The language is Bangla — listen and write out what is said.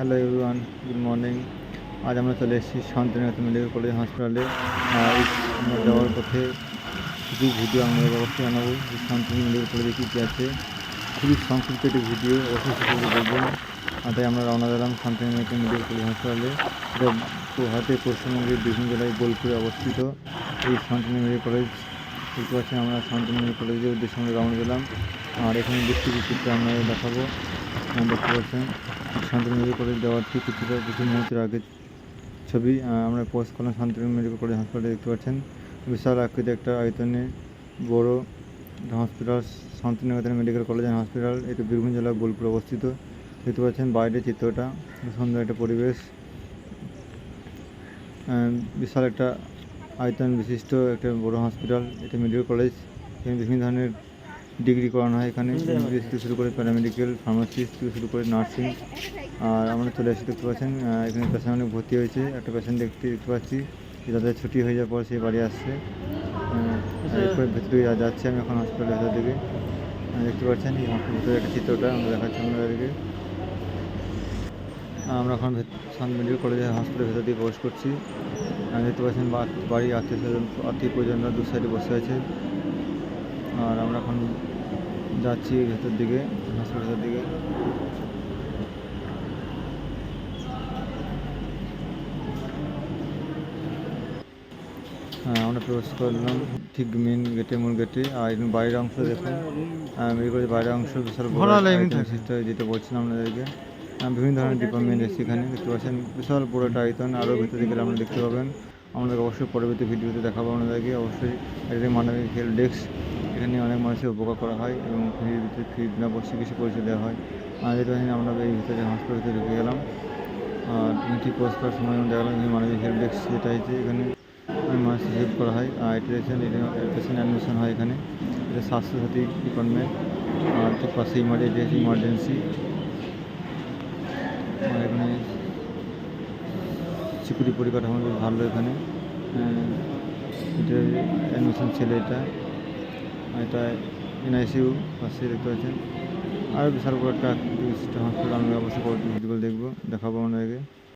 Hello everyone, good morning. আজ আমরা চলে এসেছি শান্তিনিকেতন মেডিকেল কলেজ হসপিটালে আমরা যাওয়ার পথে কিছু ভিডিও আমরা অবশ্যই জানাব যে শান্তিনিকেতন মেডিকেল কলেজে কী কী আছে। খুবই সংক্ষিপ্ত একটি ভিডিও, অবশ্যই আর তাই আমরা রওনা দিলাম শান্তিনিকেতন মেডিকেল কলেজ হসপিটালে এটা ভারতের পশ্চিমবঙ্গের বিভিন্ন জেলায় বোলপুরে অবস্থিত। এই শান্তিনিকেতন মেডিকেল কলেজ, দেখতে পাচ্ছেন আমরা শান্তিনিকেতন মেডিকেল কলেজের উদ্দেশ্যে আমরা রওনা দিলাম। আর এখানে দেখতে চিত্র আমরা দেখাবো। দেখতে পাচ্ছেন। শান্তিনিকেতন মেডিকেল কলেজ যাওয়ার ঠিক কিছুটা কিছু মুহূর্তের আগে ছবি আমরা পোস্ট করলাম শান্তিনিকেতন মেডিকেল কলেজ হাসপাতালে দেখতে পাচ্ছেন। বিশাল আকৃতি একটা আয়তনে বড় hospital Shantiniketan medical college and hospital. এটি বীরভূম জেলার বোলপুর অবস্থিত। দেখতে পাচ্ছেন বাইরের চিত্রটা, সুন্দর একটা পরিবেশ। বিশাল একটা আয়তন বিশিষ্ট একটা বড় হসপিটাল, এটা মেডিকেল কলেজ। এখানে বিভিন্ন ধরনের ডিগ্রি করানো হয় এখানে এমবিবিএস থেকে শুরু করে প্যারামেডিক্যাল ফার্মাসিস্ট থেকে শুরু করে নার্সিং আর আমরা চলে আসি দেখতে পাচ্ছেন এখানে পেশেন্ট অনেক ভর্তি হয়েছে। একটা পেশেন্ট দেখতে দেখতে পাচ্ছি যে তাদের ছুটি হয়ে যাওয়ার পর সে বাড়ি আসছে। আহ, এরপরে ভেতরে যা যাচ্ছি আমি এখন হসপিটালের ভেতর দিকে দেখতে পাচ্ছেন এই হসপিটালের ভিতরে একটা চিত্রটা আমরা দেখাচ্ছি আপনাদেরকে। আমরা এখন সান মেডিকেল কলেজে হসপিটালের ভেতর দিয়ে প্রবেশ করছি। দেখতে পাচ্ছেন বাড়ির আত্মীয় স্বজন আত্মীয় পরিজনরা দু সাইডে বসে আছে। আর আমরা এখন যাচ্ছি ভেতর দিকে হসপিটালের দিকে। হ্যাঁ, আমরা প্রবেশ করলাম ঠিক মেন গেটে মূল গেটে আর এখানে বাইরের অংশ দেখুন। মেডিকেল বাইরের অংশ বিশাল বড়। যেটা বলছিলাম আপনাদেরকে। বিভিন্ন ধরনের ডিপার্টমেন্ট এসেছে এখানে দেখতে পাচ্ছেন। বিশাল বড় একটা আয়তন আরও ভেতরে গেলে আপনারা দেখতে পাবেন। আমাদের অবশ্যই পরবর্তী ভিডিওতে দেখাবো আপনাদেরকে। অবশ্যই মানবিক হেল্প ডেস্ক এখানে অনেক মানুষের উপকার করা হয় এবং ভিতরে ফ্রি বিনা চিকিৎসা পরিষেবা দেওয়া হয়। আর পাচ্ছেন আমরা এই ভিতরে হসপিটাল ভিতরে ঢুকে গেলাম আর ঠিক পোস্ট করার সময় দেখালাম যে মানুষের হেল্প ডেস্ক যেটা হয়েছে এখানে মানুষের হেল্প করা হয়। আর এটা পেশেন্ট অ্যাডমিশন হয় এখানে। এটা স্বাস্থ্যসাথী ডিপার্টমেন্ট আর ঠিক পাশে ইমার্জেন্সি ইমার্জেন্সি আর এখানে সিকিউরিটি পরিকাঠামো বেশ ভালো এখানে। আহ, এটা অ্যাডমিশন ছেলে এটা। এটা এনআইসিউ পাশে দেখতে পাচ্ছেন। আর বিশাল বড় একটা হসপিটাল আমরা অবশ্যই পরবর্তী ভিডিও দেখব। দেখাবো আপনাদেরকে।